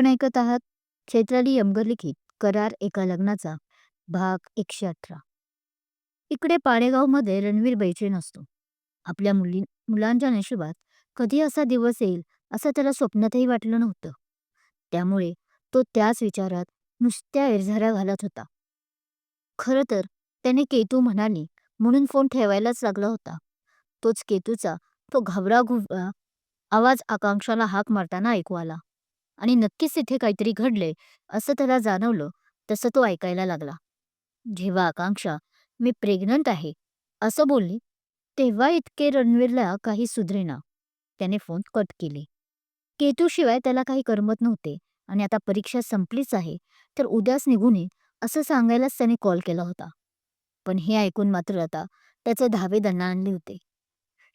आपण ऐकत आहात चैत्राली यमगर लिखित करार एका लग्नाचा भाग एकशे अठरा. इकडे पाडेगावमध्ये रणवीर बैचेन असतो आपल्या मुली मुलांच्या नशिबात कधी असा दिवस येईल असं त्याला स्वप्नातही वाटलं नव्हतं. त्यामुळे तो त्याच विचारात नुसत्या एरझाऱ्या घालत होता. खरं तर त्याने केतू म्हणाली म्हणून फोन ठेवायलाच लागला होता. तोच केतूचा तो घाबरा घुबरा आवाज आकांक्षाला हाक मारताना ऐकू आला. आणि नक्कीच तिथे काहीतरी घडले असं त्याला जाणवलं तसं तो ऐकायला लागला. जेव्हा आकांक्षा मी प्रेग्नंट आहे असं बोलली तेव्हा इतके रणवीरला काही सुधरेना. त्याने फोन कट केले. केतूशिवाय त्याला काही करमत नव्हते आणि आता परीक्षा संपलीच आहे तर उद्याच निघून ये असं सांगायलाच त्याने कॉल केला होता. पण हे ऐकून मात्र आता त्याचे धावे दणाणले होते.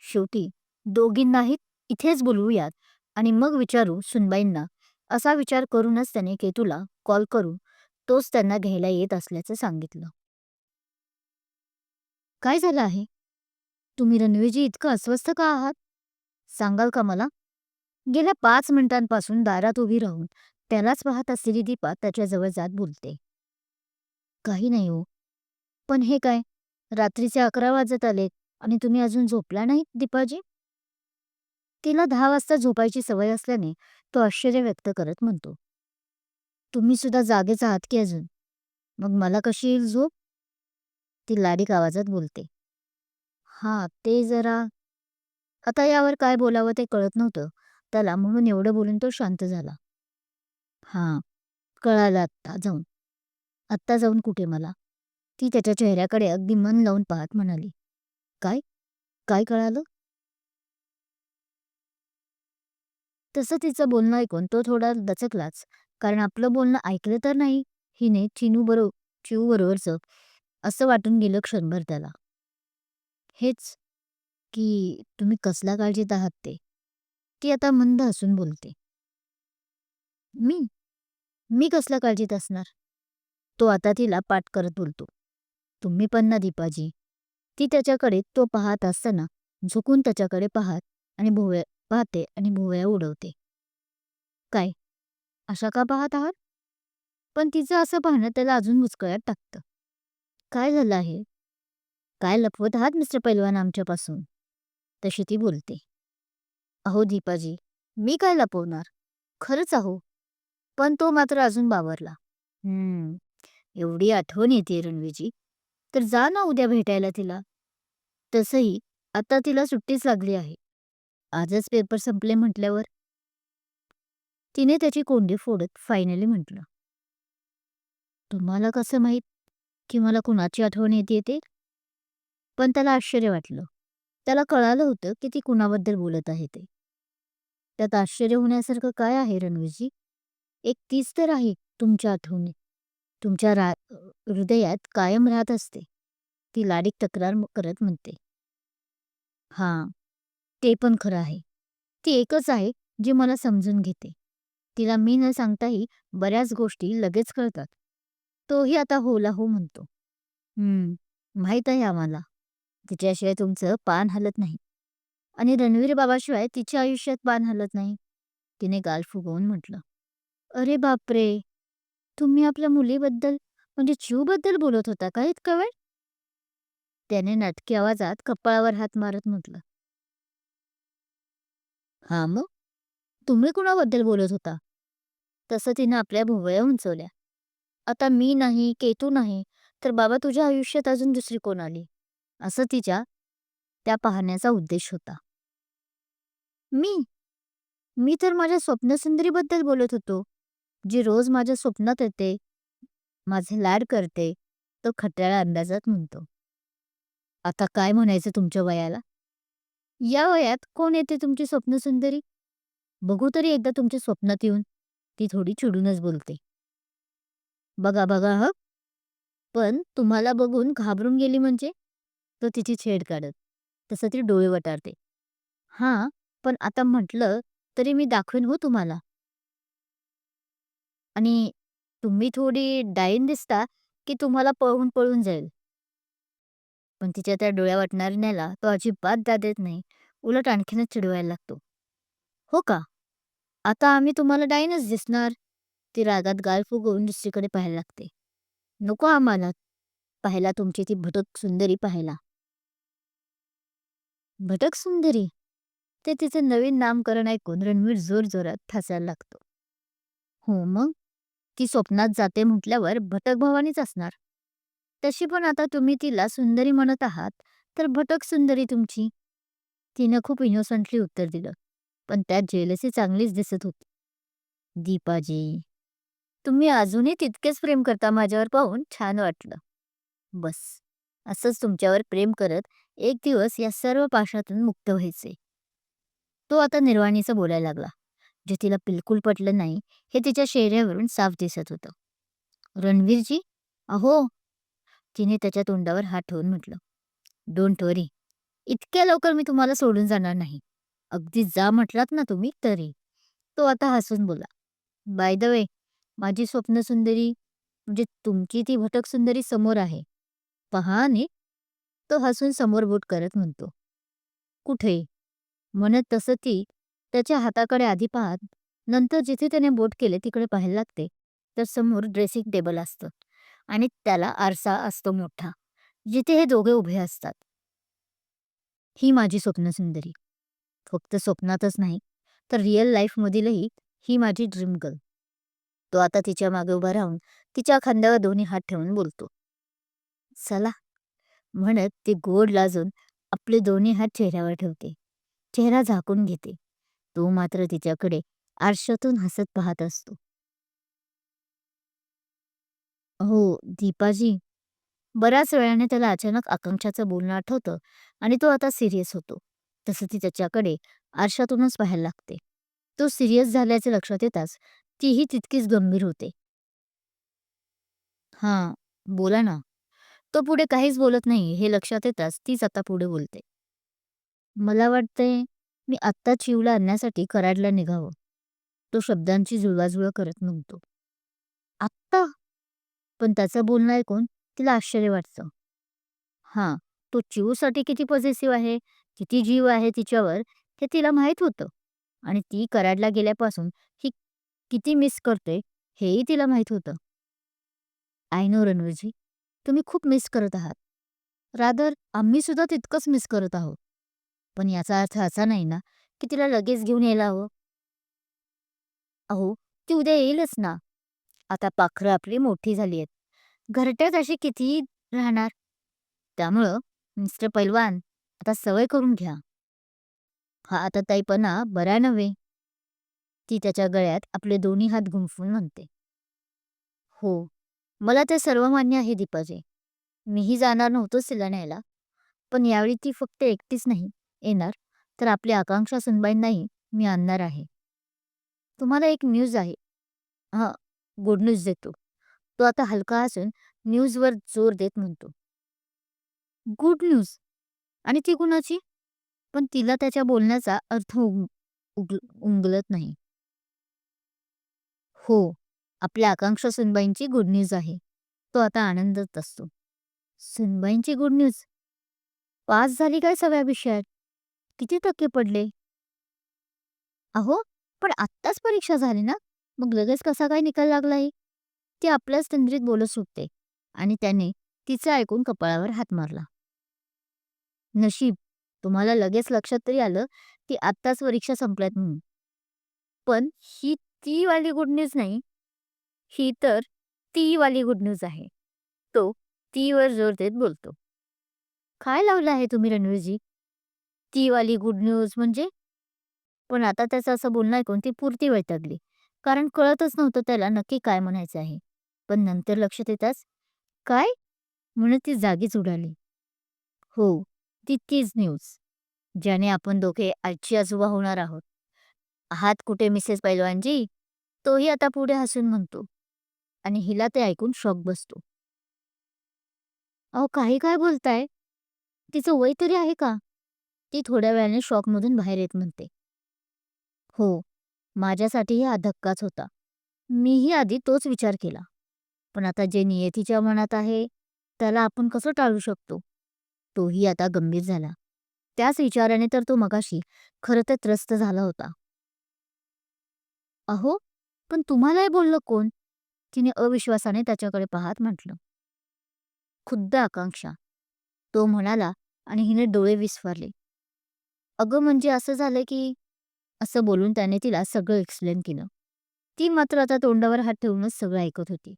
शेवटी दोघींनाही इथेच बोलवूयात आणि मग विचारू सुनबाईंना असा विचार करूनच त्याने केतूला कॉल करून तोच त्यांना घ्यायला येत असल्याचं सांगितलं. काय झालं आहे? तुम्ही रणवीरजी इतकं अस्वस्थ का आहात? सांगाल का मला? गेल्या पाच मिनिटांपासून दारात उभी राहून त्यालाच पाहत असलेली दीपा त्याच्याजवळ जात बोलते. काही नाही हो. पण हे काय? रात्रीचे अकरा वाजत आलेत आणि तुम्ही अजून झोपला नाहीत दीपाजी? तिला दहा वाजता झोपायची सवय असल्याने तो आश्चर्य व्यक्त करत म्हणतो. तुम्ही सुद्धा जागेच आहात की अजून? मग मला कशी येईल झोप? ती लाडीक आवाजात बोलते. हा ते जरा आता यावर काय बोलावं ते कळत नव्हतं. त्याला म्हणून एवढं बोलून तो शांत झाला. हा कळालं आत्ता जाऊन. आत्ता जाऊन कुठे मला? ती त्याच्या चेहऱ्याकडे अगदी मन लावून पाहत म्हणाली. काय? काय कळालं? तसं तिचं बोलणं ऐकून तो थोडा दचकलाच कारण आपलं बोलणं ऐकलं तर नाही. हिने चिनू बरो चिऊ बरोबरचं असं वाटून गेलं क्षणभर त्याला. हेच की तुम्ही कसला काळजीत आहात ते? ती आता मंद हसून बोलते. मी? मी कसला काळजीत असणार? तो आता तिला पाठ करत बोलतो. तुम्ही पण ना दीपाजी. ती त्याच्याकडे तो पाहत असताना झुकून त्याच्याकडे पाहत आणि भोवया पाहते आणि भुवया उडवते. काय? अशा का पाहत आहात? पण तिचं असं पाहणं त्याला अजून मुचकळ्यात टाकतं. काय झालं आहे? काय लपवत आहात मिस्टर पैलवान आमच्यापासून? तशी ती बोलते. अहो दीपाजी मी काय लपवणार? खरंच अहो. पण तो मात्र अजून बावरला. हम्म एवढी आठवण येते रणवीजी तर जा ना उद्या भेटायला तिला. तसंही आता तिला सुट्टीच लागली आहे. आजच पेपर संपले म्हटल्यावर? तिने त्याची कोंडी फोडत फायनली म्हटलं. तुम्हाला कसं माहीत? की मला कुणाची आठवण येते ते? पण त्याला आश्चर्य वाटलं. त्याला कळालं होतं की ती कुणाबद्दल बोलत आहे ते. त्यात आश्चर्य होण्यासारखं काय आहे रणवीरजी? एक तीच तर आहे तुमच्या आठवणी. तुमच्या रा हृदयात कायम राहत असते. ती लाडीक तक्रार करत म्हणते. हां. ते पण खरं आहे. ती एकच आहे जी मला समजून घेते. तिला मी न सांगताही बऱ्याच गोष्टी लगेच कळतात. तोही आता होला हो म्हणतो. हम्म माहीत आहे आम्हाला. तिच्याशिवाय तुमचं पान हलत नाही. आणि रणवीर बाबाशिवाय तिच्या आयुष्यात पान हलत नाही. तिने गाल फुगवून म्हटलं. अरे बापरे! तुम्ही आपल्या मुलीबद्दल म्हणजे चिवबद्दल बोलत होता का इतका वेळ? त्याने नाटकी आवाजात कपाळावर हात मारत म्हटलं. हा मग? तुम्ही कुणाबद्दल बोलत होता? तसं तिनं आपल्या भुवया उंचवल्या. आता मी नाही केतू नाही तर बाबा तुझ्या आयुष्यात अजून दुसरी कोण आली? असं तिच्या त्या पाहण्याचा उद्देश होता. मी? मी तर माझ्या स्वप्नसुंदरीबद्दल बोलत होतो. जी रोज माझ्या स्वप्नात येते माझे लाड करते तो खट्याळा अंदाजात म्हणतो. आता काय म्हणायचं तुमच्या वयाला? या वयात कोण येते तुमची स्वप्न सुंदरी? बघू तरी एकदा तुमच्या स्वप्नात येऊन. ती थोडी चिडूनच बोलते. बघा बघा ह. पण तुम्हाला बघून घाबरून गेली म्हणजे? तो तिची छेड काढत. तसं ती डोळे वटारते. हां पण आता म्हटलं तरी मी दाखवेन हो तुम्हाला. आणि तुम्ही थोडी डाईन दिसता की तुम्हाला पळून पळून जाईल. पण तिच्या त्या डोळ्या वाटणाऱ्याला तो अजिबात दाद देत नाही. उलट आणखीनच चिडवायला लागतो. हो का? आता आम्ही तुम्हाला डाईनच दिसणार. ती रागात गाल फुगवून दुसरीकडे पाहायला लागते. नको आम्हाला. पाहायला तुमची ती भटक सुंदरी पाहायला भटक सुंदरी? ते तिचे नवीन नामकरण ऐकून रणवीर जोर जोरात लागतो. हो मग? ती स्वप्नात जाते म्हटल्यावर भटक भवानीच असणार. तशी पण आता तुम्ही तिला सुंदरी म्हणत आहात तर भटक सुंदरी तुमची. तिनं खूप इनोसंटली उत्तर दिलं पण त्यात जेलसी चांगलीच दिसत होती. दीपाजी तुम्ही अजूनही तितकेच प्रेम करता माझ्यावर पाहून छान वाटलं. बस असंच तुमच्यावर प्रेम करत एक दिवस या सर्व पाशातून मुक्त व्हायचे. तो आता निर्वाणीचं बोलायला लागला जे तिला बिलकुल पटलं नाही हे तिच्या चेहऱ्यावरून साफ दिसत होतं. रणवीरजी अहो तिने त्याच्या तोंडावर हात ठेवून म्हटलं डोंट वरी इतक्या लवकर मी तुम्हाला सोडून जाणार नाही. अगदी जा म्हटलात ना तुम्ही तरी. तो आता हसून बोला बाय द वे माझी स्वप्न सुंदरी म्हणजे तुमची ती भटक सुंदरी समोर आहे. पहा ने तो हसून समोर बोट करत म्हणतो कुठे? म्हणत तसं ती त्याच्या हाताकडे आधी पाहत नंतर जिथे त्याने बोट केले तिकडे पाहायला लागते तर समोर ड्रेसिंग टेबल असतं. आणि त्याला आरसा असतो मोठा जिथे हे दोघे उभे असतात. ही माझी स्वप्न सुंदरी. फक्त स्वप्नातच नाही तर रिअल लाईफमधीलही ही माझी ड्रीम गर्ल तो आता तिच्यामागे उभा राहून तिच्या खांद्यावर दोन्ही हात ठेवून बोलतो. चला म्हणत ती गोड लाजून आपले दोन्ही हात चेहऱ्यावर ठेवते. चेहरा झाकून घेते. तो मात्र तिच्याकडे आरशातून हसत पाहत असतो. हो दीपाजी. बऱ्याच वेळाने त्याला अचानक आकांक्षाचं बोलणं आठवतं आणि तो आता सिरियस होतो. तसं ती त्याच्याकडे आरशातूनच पाहायला लागते. तो सिरियस झाल्याचे लक्षात येताच तीही तितकीच गंभीर होते. हां बोला ना. तो पुढे काहीच बोलत नाही हे लक्षात येताच तीच आता पुढे बोलते. मला वाटतंय मी आत्ताच शिवला आणण्यासाठी कराडला निघावं. तो शब्दांची जुळवाजुळव करत म्हणतो आत्ता? पण त्याचं बोलणं ऐकून तिला आश्चर्य वाटतं. हां तो चिवूसाठी किती पॉझिटिव्ह आहे किती जीव आहे तिच्यावर हे तिला माहीत होतं. आणि ती कराडला गेल्यापासून ही किती मिस करते हेही तिला माहीत होतं. आय नो रणवीरजी तुम्ही खूप मिस करत आहात. रादर आम्ही सुद्धा तितकंच मिस करत आहोत. पण याचा अर्थ असा नाही ना की तिला लगेच घेऊन यायला हवं. अहो ती उद्या येईलच ना. आता पाखरं आपली मोठी झाली आहेत. घरट्यात अशी कितीही राहणार. त्यामुळं मिस्टर पैलवान आता सवय करून घ्या. हा आता ताईपणा बरा नव्हे. ती त्याच्या गळ्यात आपले दोन्ही हात गुंफून म्हणते. हो मला ते सर्व मान्य आहे दीपाजी. मीही जाणार नव्हतोच तिला न्यायला. पण यावेळी ती फक्त एकटीच नाही. येणार तर आपली आकांक्षा सुनबाईंनाही मी आणणार आहे. तुम्हाला एक न्यूज आहे. हां गुड न्यूज देतो. तो आता हलका असून न्यूजवर जोर देत म्हणतो. Good news. आणि ती कुणाची? पण तिला त्याच्या बोलण्याचा अर्थ उग उग उमगलत नाही. हो आपल्या आकांक्षा सुनबाईंची गुड न्यूज आहे. तो आता आनंदात असतो. सुनबाईंची गुड न्यूज पास झाली काय सगळ्या विषयात? किती टक्के पडले? अहो पण आत्ताच परीक्षा झाली ना? मग लगेच कसा काय निकाल लागलाय ती आपल्याच तंद्रीत बोलत सुटते आणि त्याने तिचं ऐकून कपाळावर हात मारला. नशीब तुम्हाला लगेच लक्षात तरी आलं की आत्ताच परीक्षा संपल्यात म्हणून. पण ही ती वाली गुड न्यूज नाही. ही तर ती वाली गुड न्यूज आहे. तो तीवर जोर देत बोलतो. काय लावलं आहे तुम्ही रणवीरजी? ती वाली गुड न्यूज म्हणजे? पण आता त्याचं असं बोलणं ऐकून ती पुरती वैतागली. कारण कळतच नव्हतं त्याला नक्की काय म्हणायचं आहे. पण नंतर लक्षात येताच काय? म्हणून ती जागीच उडाली. हो ती तीच न्यूज ज्याने आपण दोघे आजी आजोबा होणार आहोत. हात कुठे मिसेस पैलवानजी? तोही आता पुढे हसून म्हणतो आणि हिला ते ऐकून शॉक बसतो. अहो काही काय बोलताय? तिचं वय तरी आहे का? ती थोड्या वेळाने शॉकमधून बाहेर येत म्हणते. हो माझ्यासाठीही हा धक्काच होता. मीही आधी तोच विचार केला. पण आता जे नियतीच्या मनात आहे त्याला आपण कसं टाळू शकतो? तोही आता गंभीर झाला. त्याच विचाराने तर तो मगाशी खरं तर त्रस्त झाला होता. अहो पण तुम्हालाही बोललं कोण? तिने अविश्वासाने त्याच्याकडे पाहत म्हटलं. खुद्द आकांक्षा. तो म्हणाला आणि हिने डोळे विस्फारले. अगं म्हणजे असं झालं की असं बोलून त्याने तिला सगळं एक्सप्लेन केलं. ती मात्र आता तोंडावर हात ठेवूनच सगळं ऐकत होती.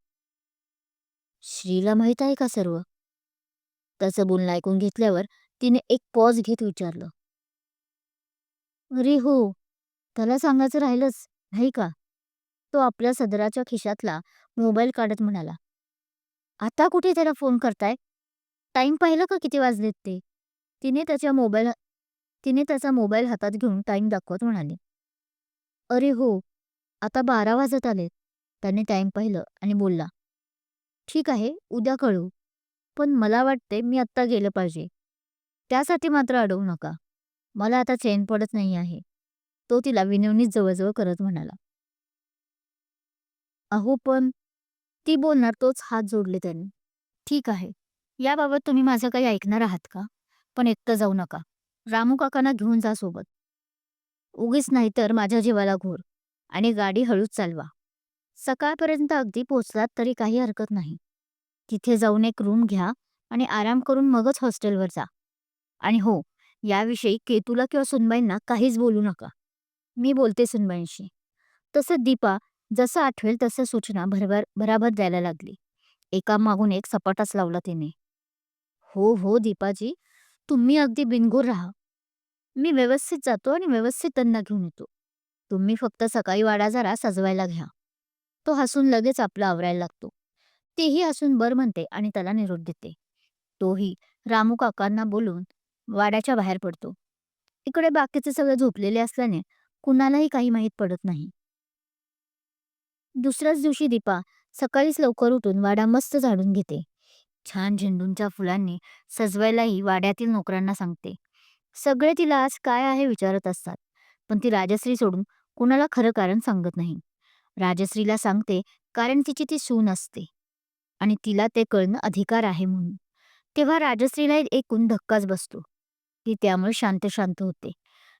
श्रीला माहीत आहे का सर्व? त्याचं बोलणं ऐकून घेतल्यावर तिने एक पॉज घेत विचारलं. अरे हो त्याला सांगायचं राहिलंच नाही का? तो आपल्या सदराच्या खिशातला मोबाईल काढत म्हणाला. आता कुठे त्याला फोन करताय? टाइम पाहिलं का किती वाजलेत ते? तिने त्याच्या मोबाईल तिने त्याचा मोबाईल हातात घेऊन टाईम दाखवत म्हणाले. अरे हो आता बारा वाजत आलेत त्याने टाईम पाहिलं आणि बोलला. ठीक आहे उद्या कळू पण मला वाटते मी आत्ता गेलं पाहिजे. त्यासाठी मात्र अडवू नका. मला आता चैन पडत नाही आहे. तो तिला विनवणीत जवळजवळ करत म्हणाला. अहो पण ती बोलणार तोच हात जोडले त्यांनी. ठीक आहे याबाबत तुम्ही माझं काही ऐकणार आहात का? पण एकटं जाऊ नका. रामू काकांना घेऊन जा सोबत. उगीच नाहीतर माझ्या जीवाला घोर आणि गाडी हळूच चालवा. सकाळपर्यंत अगदी पोचलात तरी काही हरकत नाही. तिथे जाऊन एक रूम घ्या आणि आराम करून मगच हॉस्टेलवर जा. आणि हो याविषयी केतूला किंवा सुनबाईंना काहीच बोलू नका. मी बोलते सुनबाईंशी. तसं दीपा जसं आठवेल तसं सूचना भरभर भराभर द्यायला लागली. एका मागून एक सपाटाच लावला तिने. हो हो दीपाजी तुम्ही अगदी बिनगोर राहा. मी व्यवस्थित जातो आणि व्यवस्थित त्यांना घेऊन येतो. तुम्ही फक्त सकाळी वाडा जरा सजवायला घ्या. तो हसून लगेच आपला आवरायला लागतो. तेही हसून बर म्हणते आणि त्याला निरोप देते. तोही रामू काकांना बोलून वाड्याच्या बाहेर पडतो. इकडे बाकीचे सगळे झोपलेले असल्याने कुणालाही काही माहीत पडत नाही. दुसऱ्याच दिवशी दीपा सकाळीच लवकर उठून वाडा मस्त झाडून घेते. छान झेंडूंच्या फुलांनी सजवायलाही वाड्यातील नोकरांना सांगते. सगळे तिला आज काय आहे विचारत असतात. पण ती राजश्री सोडून कुणाला खरं कारण सांगत नाही. राजश्रीला सांगते कारण तिची ती सून असते. आणि तिला ते कळणं अधिकार आहे म्हणून. तेव्हा राजश्रीला एकूण धक्काच बसतो. ती त्यामुळे शांत शांत होते.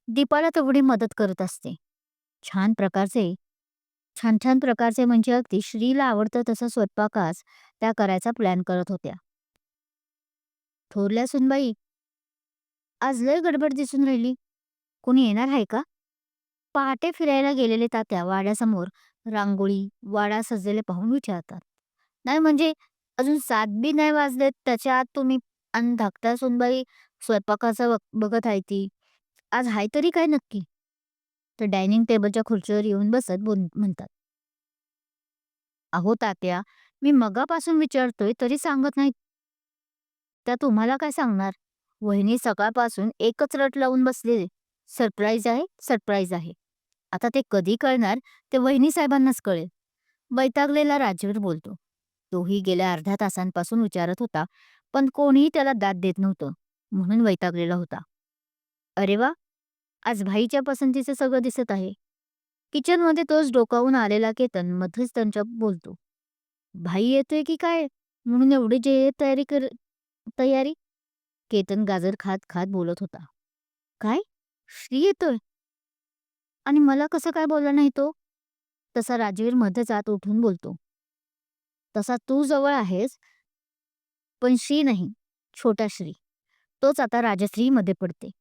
दीपाला तेवढी मदत करत असते. छान प्रकारचे छान छान प्रकारचे म्हणजे अगदी श्रीला आवडतं तसं स्वयंपाकास त्या करायचा प्लॅन करत होत्या. थोरल्या सुनबाई आज लय गडबड दिसून राहिली. कोणी येणार आहे का? पहाटे फिरायला गेलेले तात्या वाड्यासमोर रांगोळी वाडा सजलेले पाहून विचारतात. नाही म्हणजे अजून सात बी नाही वाजलेत त्याच्या आत तुम्ही अन धाकट्या सोनबाई स्वयंपाकाचं बघत आहे ती. आज हाय तरी काय नक्की? तर डायनिंग टेबलच्या खुर्चीवर येऊन बसत बोल म्हणतात. अहो तात्या मी मगापासून विचारतोय तरी सांगत नाहीत. त्या तुम्हाला काय सांगणार? वहिनी सकाळपासून एकच रट लावून बसलेले. सरप्राईज आहे सरप्राईज आहे. आता ते कधी कळणार ते वहिनी साहेबांनाच कळेल. वैतागलेला राजवीर बोलतो. तोही गेल्या अर्ध्या तासांपासून विचारत होता पण कोणीही त्याला दाद देत नव्हतं म्हणून वैतागलेला होता. अरे वा! आज भाईच्या पसंतीचं सगळं दिसत आहे. किचनमध्ये तोच डोकावून आलेला केतन मध्येच त्यांच्या बोलतो. भाई येतोय की काय? म्हणून एवढी जे तयारी कर तयारी? केतन गाजर खात खात बोलत होता. काय? श्री येतोय. आणि मला कसं काय बोलला नाही तो? तसा राजवीरमध्ये जात उठून बोलतो. तसा तू जवळ आहेस पण श्री नाही छोटा श्री. तोच आता राजश्री मध्ये पडते.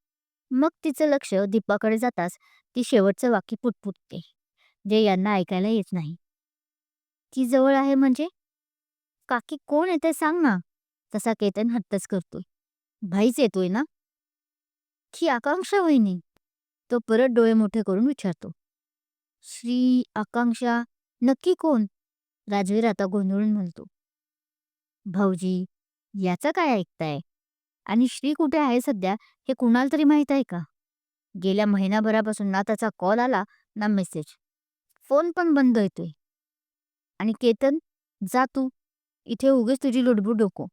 मग तिचं लक्ष दीपाकडे जाताच ती शेवटचं वाक्य पुटपुटते जे यांना ऐकायला येत नाही. ती जवळ आहे म्हणजे? काकी कोण येते सांग ना. तसा केतन हट्टच करतोय. भाईच येतोय ना? ही आकांक्षा वहिनी. तो परत डोळे मोठे करून विचारतो. श्री आकांक्षा नक्की कोण? राजवीर आता गोंधळून म्हणतो. भाऊजी याचं काय ऐकताय? आणि श्री कुठे आहे सध्या? हे कुणाला तरी माहीत आहे का? गेल्या महिनाभरापासून ना त्याचा कॉल आला ना मेसेज. फोन पण बंद येतोय आणि केतन जा तू. इथे उगेच तुझी लुडबुड डोको.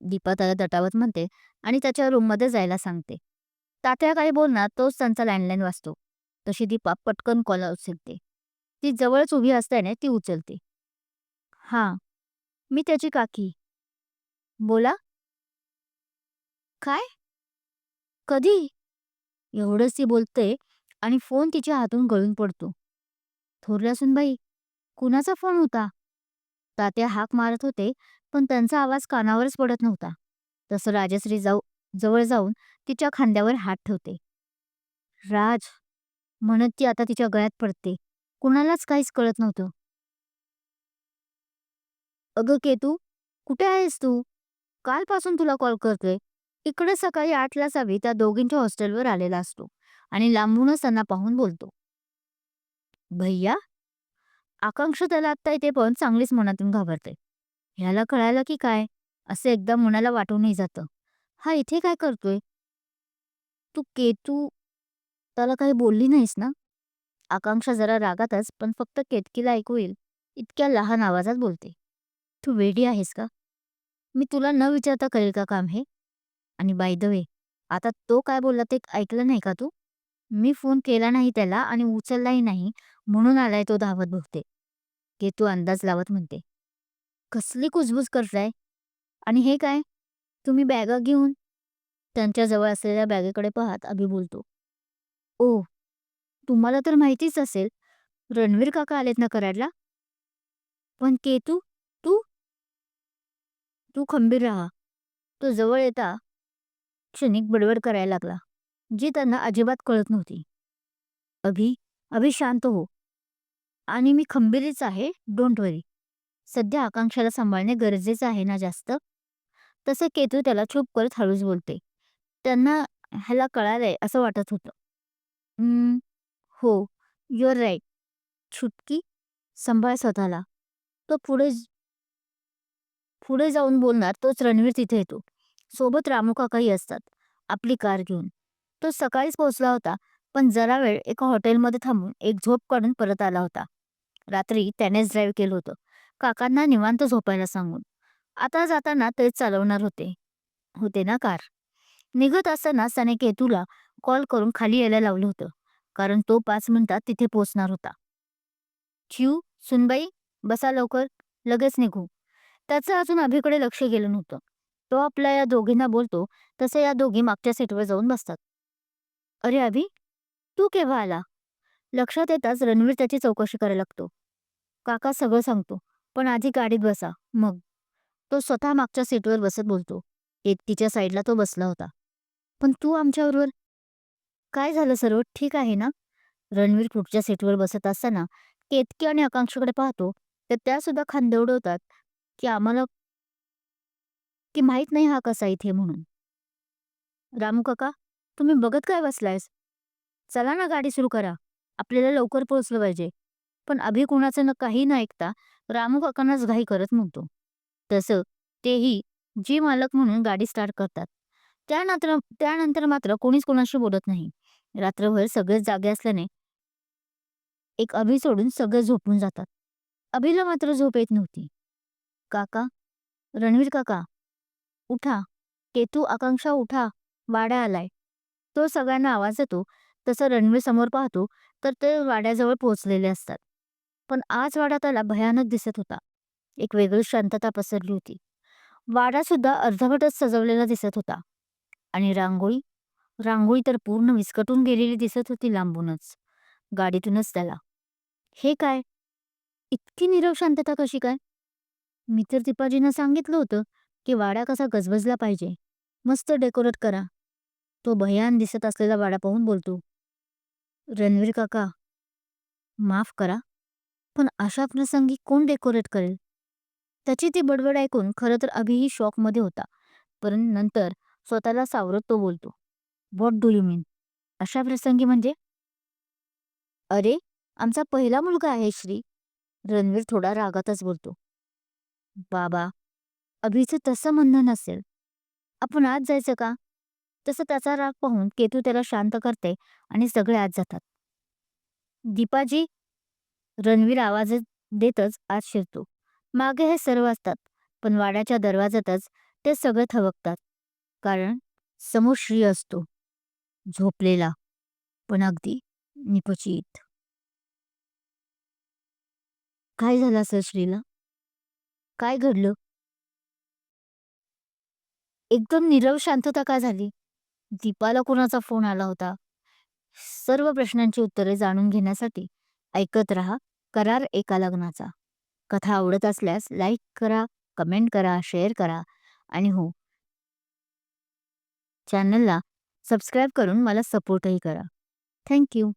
दीपा त्याला दटावत म्हणते आणि त्याच्या रूममध्ये जायला सांगते. तात्या काही बोलणार तोच त्यांचा लँडलाईन वाचतो. तशी दीपा पटकन कॉल उचलते. ती जवळच उभी असल्याने ती उचलते. हा मी त्याची काकी. बोला. काय? कधी? एवढंच ती बोलते आणि फोन तिच्या हातून गळून पडतो. थोरल्या सुनबाई कुणाचा फोन होता? तात्या हाक मारत होते पण त्यांचा आवाज कानावरच पडत नव्हता. तसं राजश्री जाऊ जवळ जाऊन तिच्या खांद्यावर हात ठेवते. राज म्हणत ती आता तिच्या गळ्यात पडते. कुणालाच काहीच कळत नव्हतं. अगं केतू कुठे आहेस तू? कालपासून तुला कॉल करतोय. इकडे सकाळी आठला सावी त्या दोघींच्या हॉस्टेलवर आलेला असतो आणि लांबूनच त्यांना पाहून बोलतो. भैया? आकांक्षा त्याला आत्ता येते पण चांगलीच मनातून घाबरते. ह्याला कळालं की काय? असं एकदा मनाला वाटूनही जातं. हा इथे काय करतोय? तू केतू त्याला काही बोलली नाहीस ना? आकांक्षा जरा रागातच पण फक्त केतकीला ऐकू येईल. इतक्या लहान आवाजात बोलते. तू वेडी आहेस का? मी तुला न विचारता करेल का काम हे? आणि बाय द वे आता तो काय बोलला ते ऐकलं नाही का तू? मी फोन केला नाही त्याला आणि उचललाही नाही म्हणून आलाय तो धावत बघते केतू अंदाज लावत म्हणते. कसली कुजबूज करताय? आणि हे काय? तुम्ही बॅगा घेऊन त्यांच्या जवळ असलेल्या बॅगेकडे पाहत अभि बोलतो. ओ तुम्हाला तर माहितीच असेल रणवीर काका आलेत ना कराडला? पण केतू तू? तू खंबीर राहा. तो जवळ येता क्षणिक बडबड करायला लागला जी त्यांना अजिबात कळत नव्हती. अभि अभि शांत हो. आणि मी खंबीरीच आहे डोंट वरी. सध्या आकांक्षाला सांभाळणे गरजेचं आहे ना जास्त? तसं केतू त्याला चूप करत हळूच बोलते. त्यांना ह्याला कळालंय असं वाटत होतं. "हम्म, हो युअर राईट छुटकी सांभाळ स्वतःला. तो पुढे पुढे जाऊन बोलणार तोच रणवीर तिथे येतो. सोबत रामू काकाही असतात. आपली कार घेऊन. तो सकाळीच पोहोचला होता पण जरा वेळ एका हॉटेलमध्ये थांबून एक झोप काढून परत आला होता. रात्री त्यानेच ड्राईव्ह केलं होतं. काकांना निवांत झोपायला सांगून. आता जाताना तेच चालवणार होते. होते ना कार? निघत असताना त्याने केतूला कॉल करून खाली यायला लावलं होतं. कारण तो पाच मिनिटात तिथे पोहोचणार होता. क्यू सुनबाई बसा लवकर. लगेच निघू. त्याचं अजून अभिकडे लक्ष गेलं नव्हतं. तो आपल्या या दोघींना बोलतो तसे या दोघी मागच्या सीटवर जाऊन बसतात. अरे अभि तू केव्हा आला? लक्षात येताच रणवीर त्याची चौकशी करायला लागतो. काका सगळं सांगतो. पण आधी गाडीत बसा मग. तो स्वतः मागच्या सीटवर बसत बोलतो. एकटीच्या साईडला तो बसला होता. पण तू आमच्याबरोबर? काय झालं सर्व ठीक आहे ना? रणवीर पुढच्या सीटवर बसत असताना केतकी आणि आकांक्षाकडे पाहतो तर त्या सुद्धा खांदे की आम्हाला की माहीत नाही हा कसा इथे म्हणून. रामू काका तुम्ही बघत काय बसलायस? चला ना गाडी सुरू करा. आपल्याला लवकर पोहोचलं पाहिजे. पण अभि कुणाचं न काही न ऐकता रामूकाकांनाच घाई करत म्हणतो. तसं तेही जी मालक म्हणून गाडी स्टार्ट करतात. त्यानंतर त्यानंतर मात्र कोणीच कोणाशी बोलत नाही. रात्रभर सगळेच जागे असल्याने एक अभि सोडून सगळे झोपून जातात. अभिला मात्र झोप येत नव्हती. काका रणवीर काका उठा. केतू आकांक्षा उठा. वाड्या आलाय. तो सगळ्यांना आवाज येतो तसं रणवीर समोर पाहतो तर ते वाड्याजवळ पोहोचलेले असतात. पण आज वाडा त्याला भयानक दिसत होता. एक वेगळी शांतता पसरली होती. वाडा सुद्धा अर्धवटच सजवलेला दिसत होता. आणि रांगोळी? रांगोळी तर पूर्ण विस्कटून गेलेली दिसत होती लांबूनच. गाडीतूनच त्याला. हे काय? इतकी निरव शांतता कशी काय? मी तर तिपाजीनं सांगितलं होतं की वाडा कसा गजबजला पाहिजे. मस्त डेकोरेट करा. तो भयान दिसत असलेला वाडा पाहून बोलतो. रणवीर काका माफ करा. पण अशा प्रसंगी कोण डेकोरेट करेल? त्याची ती बडबड ऐकून खरं तर अभिही शॉकमध्ये होता. पण नंतर स्वतःला सावरत तो बोलतो व्हॉट डू यू मीन अशा प्रसंगी म्हणजे? अरे आमचा पहिला मुलगा आहे श्री. रणवीर थोडा रागातच बोलतो बाबा अभिचं तसं म्हणणं नसेल. आपण आज जायचं का? तसं त्याचा राग पाहून केतू त्याला शांत करते आणि सगळे आत जातात. दीपाजी रणवीर आवाज देतच आत शिरतो. मागे हे सर्व असतात पण वाड्याच्या दरवाजातच ते सगळे थबकतात कारण समोर श्री असतो. झोपलेला पण अगदी निपचित. काय झालं सर श्रीला? काय घडलं? एकदम नीरव शांतता का झाली? दीपाला कोणाचा फोन आला होता? सर्व प्रश्नांची उत्तरे जाणून घेण्यासाठी ऐकत रहा करार एका लग्नाचा. कथा आवडत असल्यास लाईक करा, कमेंट करा, शेअर करा आणि हो चॅनलला सबस्क्राईब करून मला सपोर्टही करा. Thank you.